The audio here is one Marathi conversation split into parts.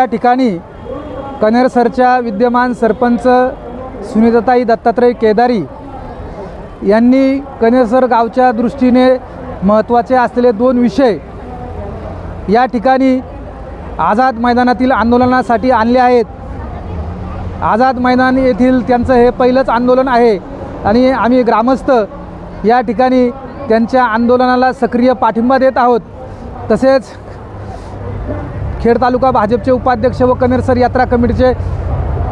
या ठिकाणी कनेरसरच्या विद्यमान सरपंच सुनीताताई दत्तात्रय केदारी यांनी कनेरसर गावच्या दृष्टीने महत्त्वाचे असलेले दोन विषय या ठिकाणी आझाद मैदानातील आंदोलनासाठी आणले आहेत. आझाद मैदान येथील त्यांचं हे पहिलंच आंदोलन आहे आणि आम्ही ग्रामस्थ या ठिकाणी त्यांच्या आंदोलनाला सक्रिय पाठिंबा देत आहोत. तसेच खेड तालुका भाजपचे उपाध्यक्ष व कनेरसर यात्रा कमिटीचे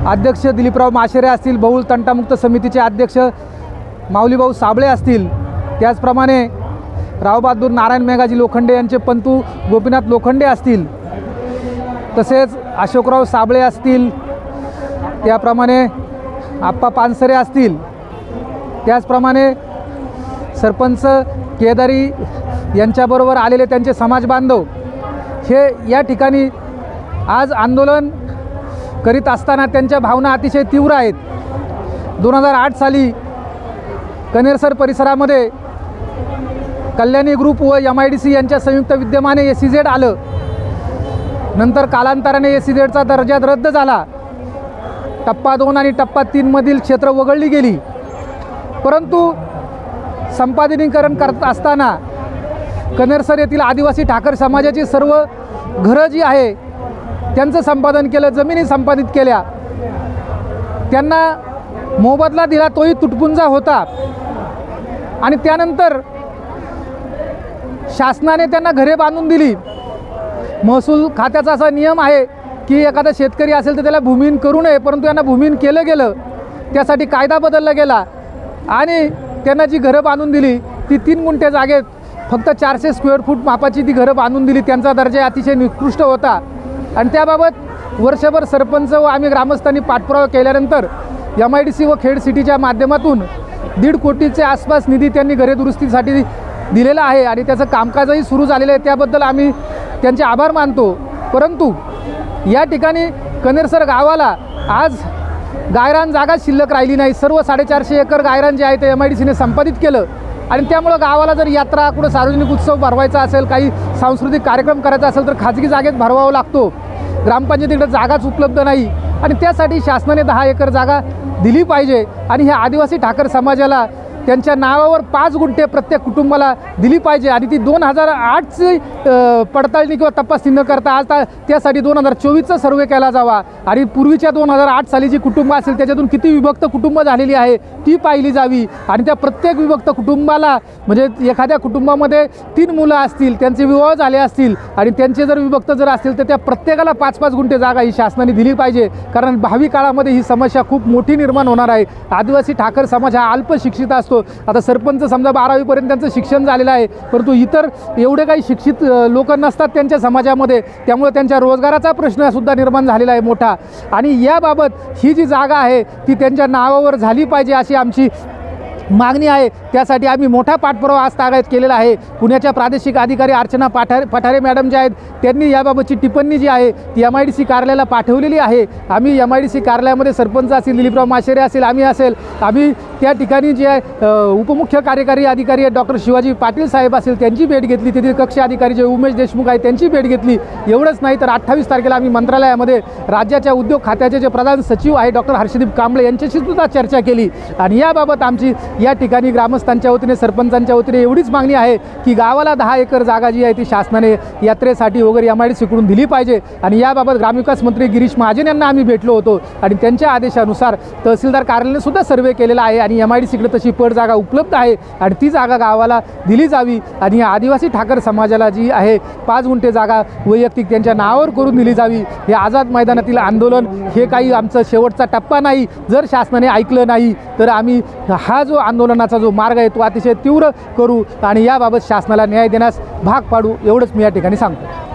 अध्यक्ष दिलीपराव माशेरे असतील बहुल तंटामुक्त समितीचे अध्यक्ष माऊलीभाऊ साबळे असतील. त्याचप्रमाणे रावबहादूर नारायण मेघाजी लोखंडे यांचे पंतू गोपीनाथ लोखंडे असतील. तसेच अशोकराव साबळे असतील. त्याप्रमाणे आप्पा पानसरे असतील. त्याचप्रमाणे सरपंच केदारी यांच्याबरोबर आलेले त्यांचे समाज बांधव हे या ठिकाणी आज आंदोलन करीत असताना त्यांच्या भावना अतिशय तीव्र आहेत. दोन हजार आठ साली कनेरसर परिसरामध्ये कल्याणी ग्रुप व एम आय डी सी यांच्या संयुक्त विद्यमाने ए सी झेड आलं. नंतर कालांतराने ए सी झेडचा दर्जा रद्द झाला. टप्पा दोन आणि टप्पा तीनमधील क्षेत्र वगळली गेली. परंतु संपादनीकरण करत असताना कनेरसर येथील आदिवासी ठाकर समाजाची सर्व घरं जी आहे त्यांचं संपादन केलं जमिनी संपादित केल्या. त्यांना मोबदला दिला तोही तुटपुंजा होता. आणि त्यानंतर शासनाने त्यांना घरे बांधून दिली. महसूल खात्याचा असा नियम आहे की एखादा शेतकरी असेल तर त्याला भूमिहीन करू नये परंतु यांना भूमिहीन केलं गेलं त्यासाठी कायदा बदलला गेला. आणि त्यांना जी घरं बांधून दिली ती तीन गुंठे जागेत फक्त चारशे स्क्वेअर फूट मापाची ती घरं बांधून दिली. त्यांचा दर्जा अतिशय निकृष्ट होता. आणि त्याबाबत वर्षभर सरपंच व आम्ही ग्रामस्थांनी पाठपुरावा केल्यानंतर एम आय डी सी व खेड सिटीच्या माध्यमातून दीड कोटीचे आसपास निधी त्यांनी घरे दुरुस्तीसाठी दिलेला आहे आणि त्याचं कामकाजही सुरू झालेलं आहे. त्याबद्दल आम्ही त्यांचे आभार मानतो. परंतु या ठिकाणी कनेरसर गावाला आज गायरान जागा शिल्लक राहिली नाही. सर्व साडेचारशे एकर गायरान जे आहे ते एम आय डी सीने संपादित केलं. आणि त्यामुळं गावाला जर यात्रा कुठं सार्वजनिक उत्सव भरवायचा असेल काही सांस्कृतिक कार्यक्रम करायचा असेल तर खाजगी जागेत भरवावा लागतो. ग्रामपंचायतीकडे जागाच उपलब्ध नाही. आणि त्यासाठी शासनाने दहा एकर जागा दिली पाहिजे. आणि ह्या आदिवासी ठाकर समाजाला त्यांच्या नावावर पाच गुंठे प्रत्येक कुटुंबाला दिली पाहिजे. आणि ती दोन हजार आठची पडताळणी किंवा तपासणी न करता आज त्यासाठी दोन हजार चोवीसचा सर्वे केला जावा. आणि पूर्वीच्या दोन हजार आठ साली जी कुटुंब असेल त्याच्यातून किती विभक्त कुटुंब झालेली आहे ती पाहिली जावी. आणि त्या प्रत्येक विभक्त कुटुंबाला म्हणजे एखाद्या कुटुंबामध्ये तीन मुलं असतील त्यांचे विवाह झाले असतील आणि त्यांचे जर विभक्त जर असतील तर त्या प्रत्येकाला पाच पाच गुंठे जागा ही शासनाने दिली पाहिजे. कारण भावी काळामध्ये ही समस्या खूप मोठी निर्माण होणार आहे. आदिवासी ठाकर समाज हा अल्पशिक्षित असतो. आता सरपंच समजा बारावीपर्यंत त्यांचं शिक्षण झालेलं आहे परंतु इतर एवढे काही शिक्षित लोक नसतात त्यांच्या समाजामध्ये त्यामुळे त्यांच्या रोजगाराचा प्रश्नसुद्धा निर्माण झालेला आहे मोठा. आणि याबाबत ही जी जागा आहे ती त्यांच्या नावावर झाली पाहिजे अशी आमची मागणी आहे. त्यासाठी आम्ही मोठा पाठपुरावा आज तागायत केलेला आहे. पुण्याच्या प्रादेशिक अधिकारी अर्चना पाठारे पठारे मॅडम ज्या आहेत त्यांनी याबाबतची टिप्पणी जी आहे ती एम आय डी सी कार्यालयाला पाठवलेली आहे. आम्ही एम आय डी सी कार्यालयामध्ये सरपंच असेल दिलीपराव माशेरे असेल आम्ही असेल आम्ही त्या ठिकाणी जे आहे उपमुख्य कार्यकारी अधिकारी आहेत डॉक्टर शिवाजी पाटील साहेब असेल त्यांची भेट घेतली. तेथील कक्ष अधिकारी जे उमेश देशमुख आहे त्यांची भेट घेतली. एवढंच नाही तर अठ्ठावीस तारखेला आम्ही मंत्रालयामध्ये राज्याच्या उद्योग खात्याचे जे प्रधान सचिव आहे डॉक्टर हर्षदीप कांबळे यांच्याशी सुद्धा चर्चा केली. आणि याबाबत आमची या ठिकाणी ग्रामस्थांच्या वतीने सरपंचांच्या वतीने एवढीच मागणी आहे की गावाला दहा एकर जागा जी आहे ती शासनाने यात्रेसाठी वगैरे एम आय डी सीकडून दिली पाहिजे. आणि याबाबत ग्रामविकास मंत्री गिरीश महाजन यांना आम्ही भेटलो होतो. आणि त्यांच्या आदेशानुसार तहसीलदार कार्यालयाने सुद्धा सर्वे केलेला आहे. आणि एम आय डी सीकडे तशी पड जागा उपलब्ध आहे. आणि ती जागा गावाला दिली जावी. आणि या आदिवासी ठाकर समाजाला जी आहे पाच गुंठे जागा वैयक्तिक त्यांच्या नावावर करून दिली जावी. हे आझाद मैदानातील आंदोलन हे काही आमचं शेवटचा टप्पा नाही. जर शासनाने ऐकलं नाही तर आम्ही हा जो आंदोलनाचा जो मार्ग आहे तो अतिशय तीव्र करू. आणि याबाबत शासनाला न्याय देण्यास भाग पाडू. एवढंच मी या ठिकाणी सांगतो.